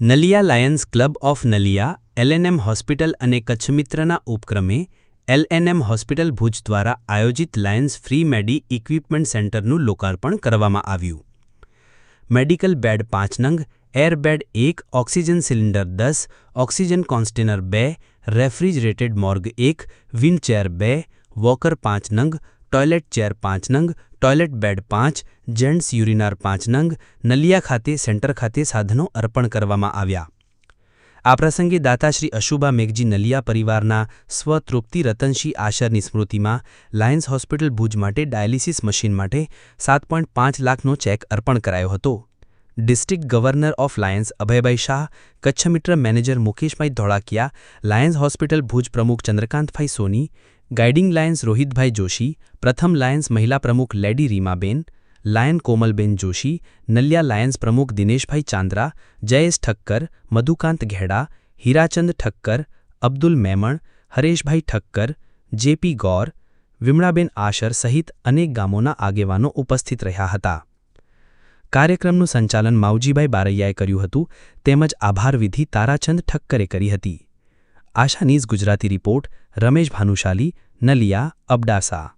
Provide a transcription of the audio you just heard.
Naliya Lions Club of Naliya LNM hospital અને કચ્છમિત્રના ઉપક્રમે એલએનએમ હોસ્પિટલ ભુજ દ્વારા આયોજિત લાયન્સ ફ્રી મેડી ઇક્વિપમેન્ટ સેન્ટરનું લોકાર્પણ કરવામાં આવ્યું. મેડિકલ બેડ પાંચ નંગ, એર બેડ એક, ઓક્સિજન સિલિન્ડર દસ, ઓક્સિજન કોન્સ્ટેનર બે, રેફ્રિજરેટેડ મોર્ગ એક, વ્હીલચેર બે, વોકર પાંચ નંગ, ટોયલેટ ચેર પાંચ નંગ ટોયલેટ બેડ પાંચ, જેન્ટ્સ યુરિનાર પાંચ નંગ, નલિયા ખાતે, સેન્ટર ખાતે સાધનો અર્પણ કરવામાં આવ્યા. આ પ્રસંગે દાતાશ્રી અશુભા મેઘજી નલિયા પરિવારના સ્વતૃપ્તિ રતનસિંહ આશરની સ્મૃતિમાં લાયન્સ હોસ્પિટલ ભુજ માટે ડાયાલિસિસ મશીન માટે સાત પોઈન્ટ પાંચ લાખનો ચેક અર્પણ કરાયો હતો. District governor of Lions Abhaybhai Shah Kutch Mitra manager Mukeshbhai ધોળાકિયા, Lions hospital Bhuj પ્રમુખ ચંદ્રકાંતભાઈ સોની ગાઇડિંગ લાયન્સ રોહિતભાઈ જોશી, પ્રથમ લાયન્સ મહિલા પ્રમુખ lady Reemaben, Lion Komalben Joshi, Naliya Lions પ્રમુખ દિનેશભાઈ ચાંદ્રા, જયેશ ઠક્કર, મધુકાંત ઘેડા, હીરાચંદ ઠક્કર, અબ્દુલ મેમણ, હરેશભાઈ ઠક્કર, જેપી ગૌર, વિમળાબેન આશર સહિત અનેક ગામોના આગેવાનો ઉપસ્થિત રહ્યા હતા. કાર્યક્રમનું સંચાલન માવજીભાઈ બારૈયાએ કર્યું હતું, તેમજ આભારવિધિ તારાચંદ ઠક્કરે કરી હતી. Asha news Gujarati report Ramesh Bhanushali Naliya Abdasa.